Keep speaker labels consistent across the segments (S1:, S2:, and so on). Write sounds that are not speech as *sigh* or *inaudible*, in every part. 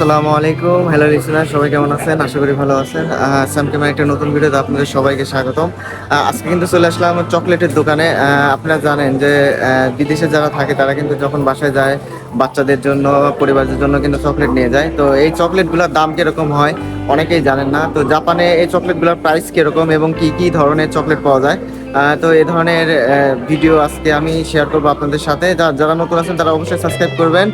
S1: আসসালামু আলাইকুম। Hello listener সবাই কেমন আছেন? আশা করি ভালো আছেন। স্যাম কেমন একটা নতুন ভিডিওতে আপনাদের সবাইকে স্বাগতম। আজকে কিন্তু চলে আসলাম চকলেটের দোকানে। আপনারা জানেন যে বিদেশে যারা থাকে, তারা কিন্তু যখন বাসায় যায়, বাচ্চাদের জন্য পরিবারের জন্য কিন্তু চকলেট নিয়ে যায়। তো এই চকলেটগুলোর দাম কীরকম হয়? অনেকেই জানেন না। তো জাপানে এই চকলেটগুলোর প্রাইস কীরকম এবং কি কি ধরনের চকলেট পাওয়া যায়? তো এই ধরনের ভিডিও আজকে আমি শেয়ার করব আপনাদের সাথে। যারা নতুন আছেন, তারা অবশ্যই সাবস্ক্রাইব করবেন।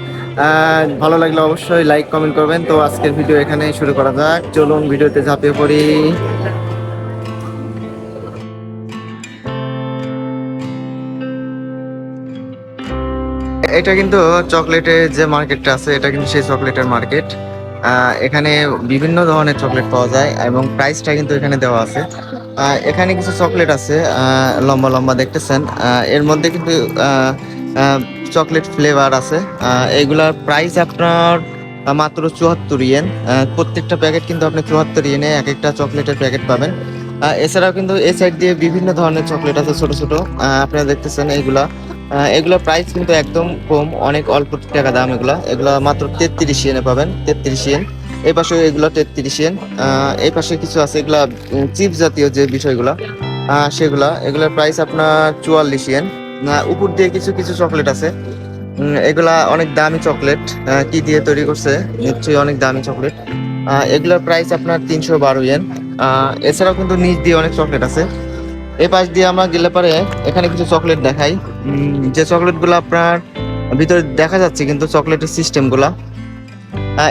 S1: ভালো লাগলে অবশ্যই লাইক কমেন্ট করবেন। তো আজকের ভিডিও এখানে শুরু করা যাক। চলুন ভিডিওতে ঝাঁপিয়ে পড়ি। এটা কিন্তু চকলেটের যে মার্কেটটা আছে, এটা কিন্তু সেই চকলেটের মার্কেট। এখানে বিভিন্ন ধরনের চকলেট পাওয়া যায় এবং প্রাইসটা কিন্তু এখানে দেওয়া আছে। এখানে কিছু চকলেট আছে লম্বা লম্বা দেখতেছেন। এর মধ্যে কিন্তু চকলেট ফ্লেভার আছে। এগুলার প্রাইস আপনার মাত্র চুয়াত্তর ইয়েন প্রত্যেকটা প্যাকেট কিন্তু আপনি চুয়াত্তর ইয়েনে এক একটা চকলেটের প্যাকেট পাবেন। এছাড়াও কিন্তু এই সাইড দিয়ে বিভিন্ন ধরনের চকলেট আছে ছোট ছোট। আপনারা দেখতেছেন এইগুলা। এগুলোর প্রাইস কিন্তু একদম কম, অনেক অল্প টাকা দাম এগুলা। এগুলা মাত্র তেত্রিশ ইয়েনে পাবেন, তেত্রিশ ইয়েন এই পাশে এগুলো আহ, এই পাশে কিছু আছে এগুলা চিপ জাতীয় যে বিষয়গুলা সেগুলা এগুলোর প্রাইস আপনার চুয়াল্লিশ ইয়েন উপর দিয়ে কিছু কিছু চকলেট আছে। এগুলা অনেক দামি চকলেট কি দিয়ে তৈরি করছে? নিশ্চয়ই অনেক দামি চকলেট এগুলোর প্রাইস আপনার তিনশো বারো ইয়েন এছাড়াও কিন্তু নিচ দিয়ে অনেক চকলেট আছে। এই পাশ দিয়ে আমরা গেলে পরে এখানে কিছু চকলেট দেখাই। যে চকলেটগুলো আপনার ভিতরে দেখা যাচ্ছে কিন্তু চকলেটের সিস্টেমগুলা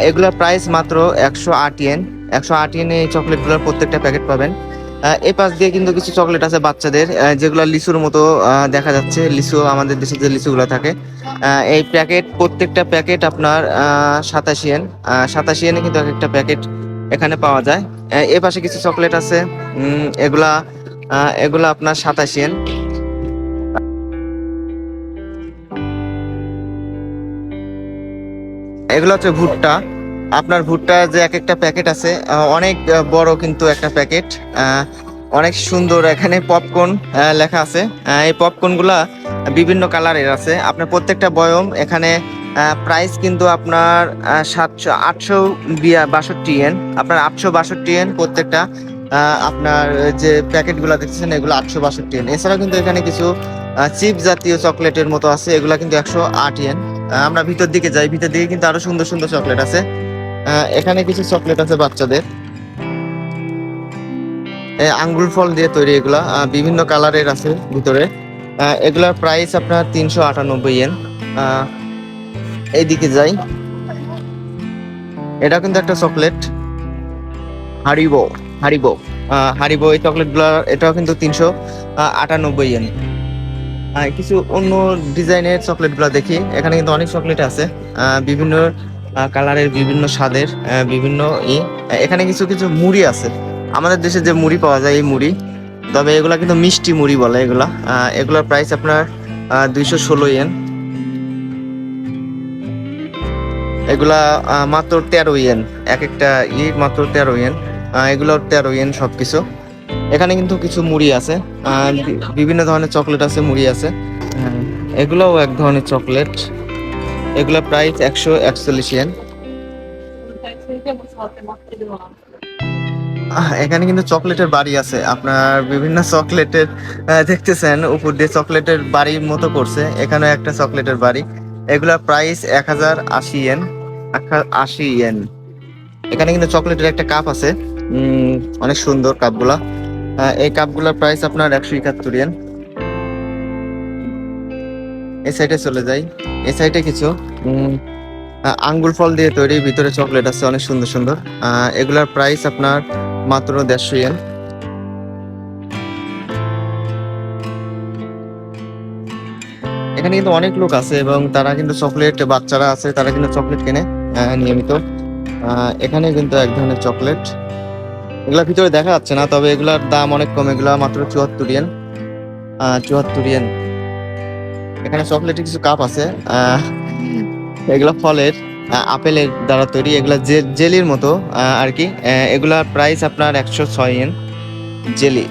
S1: এগুলোর প্রাইস মাত্র একশো আট ইয়েন একশো আট ইয়েনে এই চকলেটগুলোর প্রত্যেকটা প্যাকেট পাবেন। এই পাশ দিয়ে কিন্তু কিছু চকলেট আছে বাচ্চাদের। যেগুলো লিচুর মতো দেখা যাচ্ছে। লিচু, আমাদের দেশে যে লিচুগুলো থাকে। এই প্যাকেট প্রত্যেকটা প্যাকেট আপনার সাতাশি এন সাতাশি এনে কিন্তু এক একটা প্যাকেট এখানে পাওয়া যায়। এ পাশে কিছু চকলেট আছে। এগুলা এগুলা আপনার সাতাশি এন এগুলো হচ্ছে ভুট্টা। আপনার ভুট্টা যে এক একটা প্যাকেট আছে অনেক বড় কিন্তু একটা প্যাকেট। অনেক সুন্দর এখানে পপকর্ন লেখা আছে। এই পপকর্নগুলা বিভিন্ন কালারের আছে। আপনার প্রত্যেকটা বয়ম এখানে প্রাইস কিন্তু আপনার সাতশো আটশো বিয়া বাষট্টি এন আপনার আটশো বাষট্টি এন প্রত্যেকটা। আপনার যে প্যাকেটগুলো দেখতেছেন এগুলো আটশো বাষট্টি এন এছাড়াও কিন্তু এখানে কিছু চিপ জাতীয় চকলেটের মতো আছে। এগুলা কিন্তু একশো আট আহ, আমরা ভিতর দিকে যাই। ভিতর দিকে কিন্তু আরও সুন্দর সুন্দর চকলেট আছে। এখানে কিছু চকলেট আছে বাচ্চাদের। আঙ্গুর ফল দিয়ে তৈরি এগুলা। বিভিন্ন কালারের আছে ভিতরে। এগুলার প্রাইস আপনার তিনশো আটানব্বই এন এইদিকে যাই। এটা কিন্তু একটা চকলেট হারিবো হারিবো। হারিবো এই চকলেটগুলা এটাও কিন্তু তিনশো আটানব্বই আহ, কিছু অন্য ডিজাইনের চকলেটগুলা দেখি। এখানে কিন্তু অনেক চকলেট আছে। বিভিন্ন কালারের বিভিন্ন স্বাদের বিভিন্ন ই। এখানে কিছু কিছু মুড়ি আছে। আমাদের দেশে যে মুড়ি পাওয়া যায়, এই মুড়ি। তবে এগুলা কিন্তু মিষ্টি মুড়ি বলে এগুলা। এগুলার প্রাইস আপনার দুইশো ষোলো ইয়েন এগুলা মাত্র তেরো ইয়েন এক একটা ই মাত্র তেরো ইয়েন এগুলো তেরো ইয়েন সবকিছু। এখানে কিন্তু কিছু মুড়ি আছে বিভিন্ন ধরনের চকলেট আছে মুড়ি আছে। হ্যাঁ, এগুলোও এক ধরনের চকলেট। এগুলা প্রাইস একশো একচল্লিশ এখানে কিন্তু চকলেটের বাড়ি আছে। আপনার বিভিন্ন চকলেটের দেখতেছেন উপর দিয়ে চকলেটের বাড়ির মতো করছে। এখানে একটা চকলেটের বাড়ি। এগুলা প্রাইস এক হাজার আশি এক আশি ইয়েন এখানে কিন্তু চকলেটের একটা কাপ আছে। অনেক সুন্দর কাপগুলা। এই কাপগুলোর প্রাইস আপনার একশো একাত্তর ইয়েন এই সাইডে চলে যাই। এই সাইডে কিছু আঙ্গুর ফল দিয়ে তৈরি, ভিতরে চকলেট আছে, অনেক সুন্দর সুন্দর। এগুলার প্রাইস আপনার মাত্র দেড়শো ইয়েন এখানে কিন্তু অনেক লোক আছে এবং তারা কিন্তু চকলেট বাচ্চারা আছে, তারা কিন্তু চকলেট কেনে নিয়মিত। এখানে কিন্তু এক ধরনের চকলেট এগুলা ভিতরে দেখা যাচ্ছে না, তবে এগুলার দাম অনেক কম, এগুলা মাত্র চুয়াত্তর ইয়েন চুয়াত্তর ইয়েন এখানে চকলেটের কিছু কাপ আছে। এগুলা ফলের আপেলের দ্বারা তৈরি, এগুলা জেলির মতো আর কি। এগুলার প্রাইস আপনার একশো ছয় ইয়েন জেলি।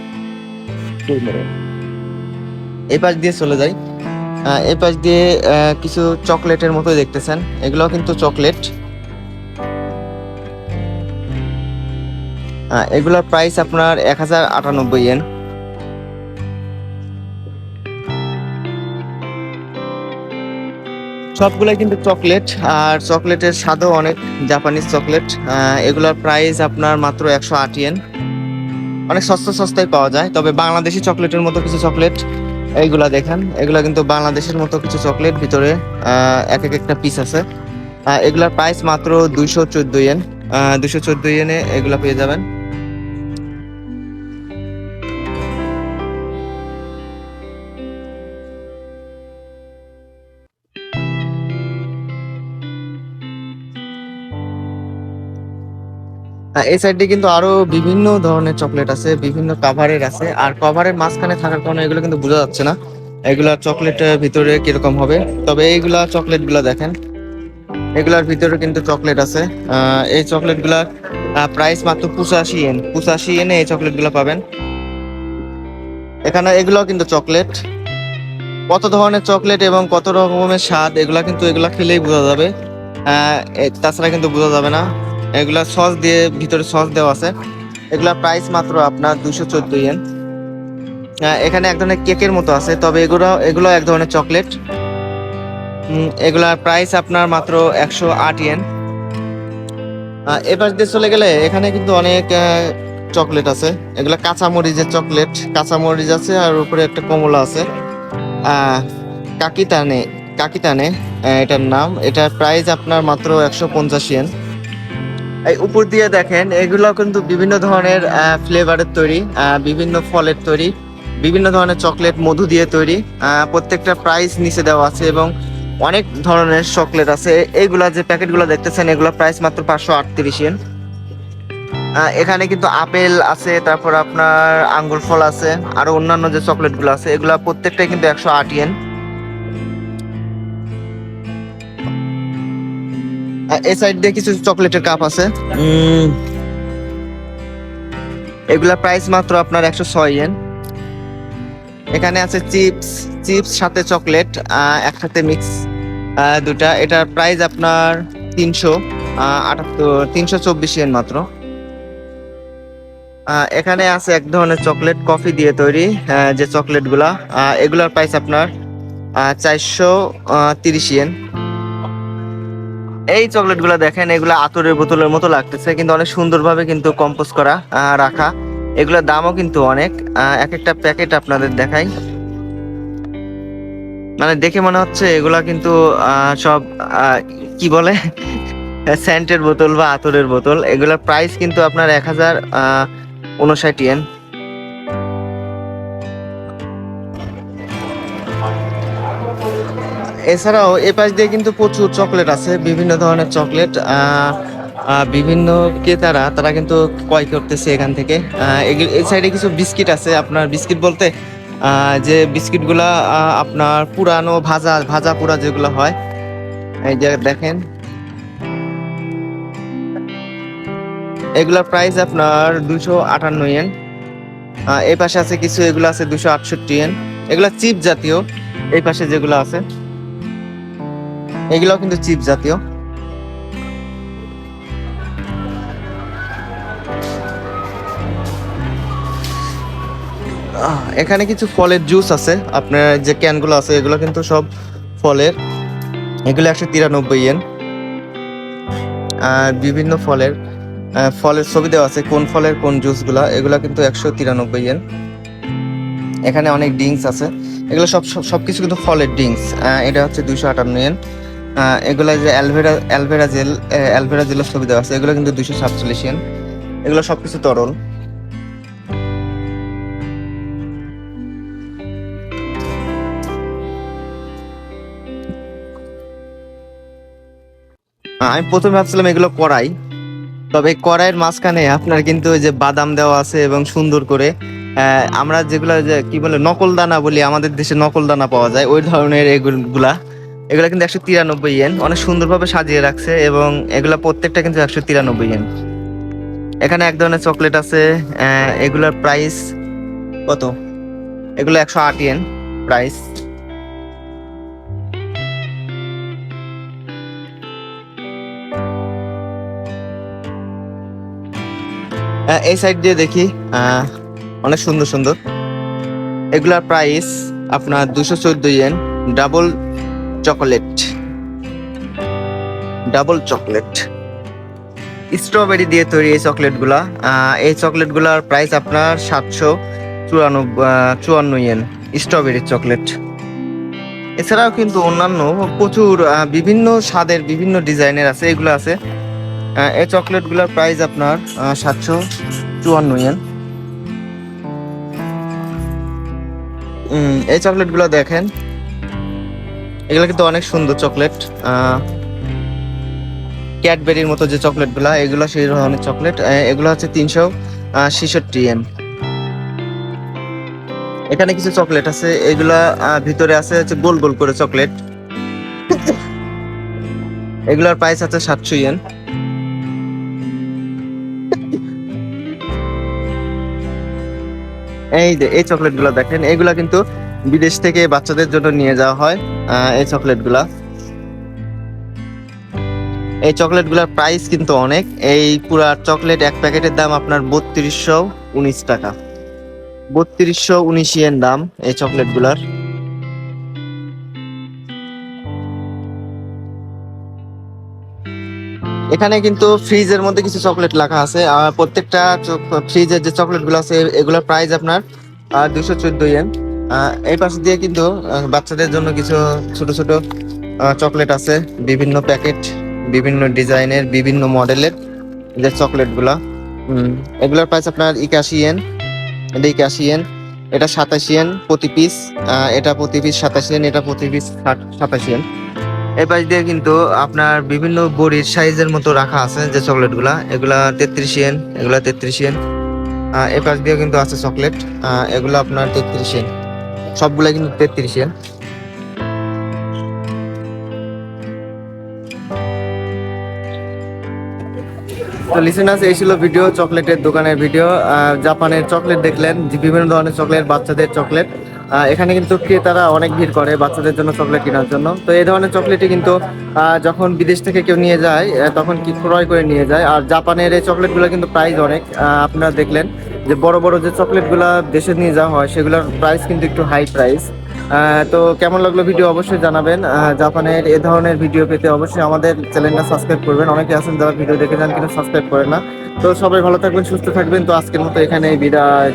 S1: এই পাশ দিয়ে চলে যাই। এই পাশ দিয়ে কিছু চকলেটের মতো দেখতেছেন। এগুলো কিন্তু চকলেট এগুলোর প্রাইস আপনার এক হাজার আটানব্বই এন সবগুলাই কিন্তু চকলেট আর চকলেটের স্বাদও অনেক জাপানিজ চকলেট এগুলোর প্রাইস আপনার মাত্র একশো আট ইয়েন অনেক সস্তা সস্তায় পাওয়া যায়, তবে বাংলাদেশি চকলেটের মতো কিছু চকলেট এইগুলা দেখেন, এগুলা কিন্তু বাংলাদেশের মতো কিছু চকলেট ভিতরে এক এক একটা পিস আছে। এগুলার প্রাইস মাত্র দুইশো চোদ্দ ইয়েন দুশো চোদ্দ ইয়েনে এগুলা পেয়ে যাবেন। এই সাইডে কিন্তু আরও বিভিন্ন ধরনের চকলেট আছে, বিভিন্ন কাভারের আছে। আর কভারের মাঝখানে থাকার কারণে এগুলো কিন্তু বোঝা যাচ্ছে না, এগুলা চকলেটের ভিতরে কীরকম হবে। তবে এইগুলা চকলেটগুলা দেখেন, এগুলার ভিতরে কিন্তু চকলেট আছে। এই চকলেটগুলার প্রাইস মাত্র পঁচাশি এন পঁচাশি এনে এই চকলেটগুলা পাবেন। এখানে এগুলো কিন্তু চকলেট কত ধরনের চকলেট এবং কত রকমের স্বাদ, এগুলা কিন্তু এগুলা খেলেই বোঝা যাবে। তাছাড়া কিন্তু বোঝা যাবে না। এগুলা সস দিয়ে ভিতরে সস দেওয়া আছে। এগুলা প্রাইস মাত্র আপনার দুশো চোদ্দ ইয়েন এখানে এক ধরনের কেকের মতো আছে, তবে এগুলো এগুলো এক ধরনের চকলেট এগুলার প্রাইস আপনার মাত্র একশো আট ইয়েন এবার দিয়ে চলে গেলে এখানে কিন্তু অনেক চকলেট আছে। এগুলা কাঁচামরিচের চকলেট কাঁচামরিচ আছে আর উপরে একটা কমলা আছে। কাকিতানে কাকিতানে এটার নাম। এটার প্রাইস আপনার মাত্র একশো পঞ্চাশ ইয়েন এই উপর দিয়ে দেখেন, এগুলো কিন্তু বিভিন্ন ধরনের ফ্লেভারের তৈরি বিভিন্ন ফলের তৈরি, বিভিন্ন ধরনের চকলেট মধু দিয়ে তৈরি প্রত্যেকটা প্রাইস নিচে দেওয়া আছে এবং অনেক ধরনের চকলেট আছে। এইগুলা যে প্যাকেটগুলো দেখতেছেন, এগুলো প্রাইস মাত্র পাঁচশো আটত্রিশ ইয়েন এখানে কিন্তু আপেল আছে, তারপর আপনার আঙ্গুর ফল আছে, আরও অন্যান্য যে চকলেটগুলো আছে, এগুলা প্রত্যেকটাই কিন্তু একশো আট ইয়েন এই সাইড দিয়ে কিছু চকলেটের কাপ আছে। এগুলা প্রাইস মাত্র আপনার একশো ছয় ইয়েন এখানে আছে চিপস চিপস সাথে চকলেট একসাথে মিক্স দুটা। এটার প্রাইস আপনার তিনশো আটাত্তর তিনশো চব্বিশ ইয়েন মাত্র। এখানে আছে এক ধরনের চকলেট কফি দিয়ে তৈরি যে চকলেটগুলা। এগুলার প্রাইস আপনার চারশো তিরিশ ইয়েন এই চকলেটগুলা দেখেন, এগুলা আতরের বোতলের মতো লাগতেছে, কিন্তু অনেক সুন্দরভাবে কিন্তু কম্পোজ করা রাখা। এগুলোর দামও কিন্তু অনেক এক একটা প্যাকেট আপনাদের দেখাই। মানে দেখে মনে হচ্ছে এগুলা কিন্তু সব কি বলে? *laughs* স্যান্টের বোতল বা আতরের বোতল। এগুলোর প্রাইস কিন্তু আপনার এক হাজার উনষাট ইয়েন এছাড়াও এ পাশ দিয়ে কিন্তু প্রচুর চকলেট আছে, বিভিন্ন ধরনের চকলেট বিভিন্ন ক্রেতারা, তারা কিন্তু ক্রয় করতেছে এখান থেকে। এই সাইডে কিছু বিস্কিট আছে, আপনার বিস্কিট বলতে যে বিস্কিটগুলা আপনার পুরানো ভাজা ভাজা পুরা যেগুলো হয়, এই যে দেখেন। এগুলার প্রাইস আপনার দুশো আটান্ন ইয়েন এই পাশে আছে কিছু, এগুলো আছে দুশো আটষট্টি ইয়েন এগুলো চিপ জাতীয় এই পাশে যেগুলো আছে। এগুলো কিন্তু চিপ জাতীয়। এখানে কিছু ফলের জুস আছে। আপনার যে ক্যানগুলো আছে এগুলো কিন্তু সব ফলের। এগুলো একশো তিরানব্বই ইয়েন। আর বিভিন্ন ফলের ফলের ছবি দেওয়া আছে কোন ফলের কোন জুসগুলা এগুলো কিন্তু একশো তিরানব্বই ইয়েন। এখানে অনেক ড্রিঙ্কস আছে। এগুলো সব সব- সবকিছু কিন্তু ফলের ড্রিঙ্কস। এটা হচ্ছে দুইশো আটান্ন আহ, এগুলো যে অ্যালভেরা অ্যালভেরা জেল অ্যালভেরা জেলের ছবি দেওয়া আছে। এগুলো কিন্তু দুইশো সাতচল্লিশ ইয়েন এগুলো সবকিছু তরল। আমি প্রথমে ভাবছিলাম এগুলো কড়াই। তবে কড়াইয়ের মাঝখানে আপনার কিন্তু ওই যে বাদাম দেওয়া আছে এবং সুন্দর করে আমরা যেগুলো যে, কি বলে নকল দানা বলি, আমাদের দেশে নকল দানা পাওয়া যায়। ওই ধরনের এগুলা এগুলা কিন্তু একশো তিরানব্বই ইয়েন অনেক সুন্দরভাবে সাজিয়ে রাখছে এবং এগুলা প্রত্যেকটা কিন্তু একশো তিরানব্বই ইয়েন এখানে এক ধরনের চকলেট আছে এগুলার প্রাইস কত? এগুলো একশো আট ইয়েন প্রাইস এই সাইড দিয়ে দেখি অনেক সুন্দর সুন্দর। এগুলার প্রাইস আপনার দুশো চোদ্দ yen double chocolate. Double chocolate. Strawberry দিয়ে তৈরি এই চকলেটগুলা এই চকলেটগুলার প্রাইস আপনার সাতশো চুরানব্বই চুয়ান্ন ইয়েন, স্ট্রবেরি চকলেট। এছাড়াও কিন্তু অন্যান্য প্রচুর বিভিন্ন স্বাদের বিভিন্ন ডিজাইনের আছে, এগুলো আছে। এই চকলেটগুলোর প্রাইস আপনার সাতশো চুয়ান্ন ইয়েন। এই চকলেটগুলো দেখেন এগুলো কিন্তু অনেক সুন্দর চকলেট ক্যাডবেরির মতো যে চকলেটগুলো, এগুলো সেই ধরনের চকলেট এগুলো হচ্ছে তিনশো ছেষট্টি এন এখানে কিছু চকলেট আছে, এগুলা ভিতরে আছে হচ্ছে গোল গোল করে চকলেট। এগুলার প্রাইস আছে সাতশো ইয়েন এই যে, এই চকলেটগুলো দেখেন, এগুলা কিন্তু বিদেশ থেকে বাচ্চাদের জন্য নিয়ে যাওয়া হয় এই চকলেটগুলা। এই চকলেটগুলোর প্রাইস কিন্তু অনেক। এই পুরা চকলেট এক প্যাকেটের দাম আপনার বত্রিশশো উনিশ টাকা। বত্রিশশো উনিশ ইয়েন দাম এই চকলেটগুলার। এখানে কিন্তু ফ্রিজের মধ্যে কিছু চকলেট লেখা আছে। আর প্রত্যেকটা ফ্রিজের যে চকলেটগুলো আছে, এগুলোর প্রাইস আপনার দুশো চোদ্দ ইয়েন। এই পাশে দিয়ে কিন্তু বাচ্চাদের জন্য কিছু ছোট ছোট চকলেট আছে। বিভিন্ন প্যাকেট, বিভিন্ন ডিজাইনের, বিভিন্ন মডেলের যে চকলেটগুলা। এগুলোর প্রাইস আপনার একাশি এন এটা একাশি এন এটা সাতাশি এন প্রতি পিস এটা প্রতি পিস সাতাশি এন এটা প্রতি পিস সাতাশি এন এই পাশ দিয়ে কিন্তু আপনার বিভিন্ন বড়ির সাইজের মতো রাখা আছে যে চকলেটগুলা। এগুলা তেত্রিশ এন এগুলা তেত্রিশ এন এই পাশ দিয়ে কিন্তু আছে চকলেট। এগুলো আপনার তেত্রিশ ইয়েন সবগুলা কিন্তু তেত্রিশ ইয়েন তো লিসেনার্স এই ছিল ভিডিও চকলেটের দোকানের ভিডিও জাপানের চকলেট দেখলেন বিভিন্ন ধরনের চকলেট, বাচ্চাদের চকলেট। এখানে কিন্তু ক্রেতারা অনেক ভিড় করে বাচ্চাদের জন্য চকলেট কেনার জন্য। তো এই ধরনের চকলেটই কিন্তু যখন বিদেশ থেকে কেউ নিয়ে যায় তখন কি ক্রয় করে নিয়ে যায়। আর জাপানের এই চকলেটগুলো কিন্তু প্রাইস অনেক আপনারা দেখলেন। যে বড় বড় যে চকলেটগুলো দেশে নিয়ে যাওয়া হয়, সেগুলোর প্রাইস কিন্তু একটু হাই প্রাইস তো কেমন লাগল ভিডিও অবশ্যই জানাবেন। জাপানের এ ধরনের ভিডিও পেতে অবশ্যই আমাদের চ্যানেলটা সাবস্ক্রাইব করবেন। অনেকে আছেন যারা ভিডিও দেখে যান, কিন্তু সাবস্ক্রাইব করে না। তো সবাই ভালো থাকবেন, সুস্থ থাকবেন। তো আজকের মতো এখানে বিদায়।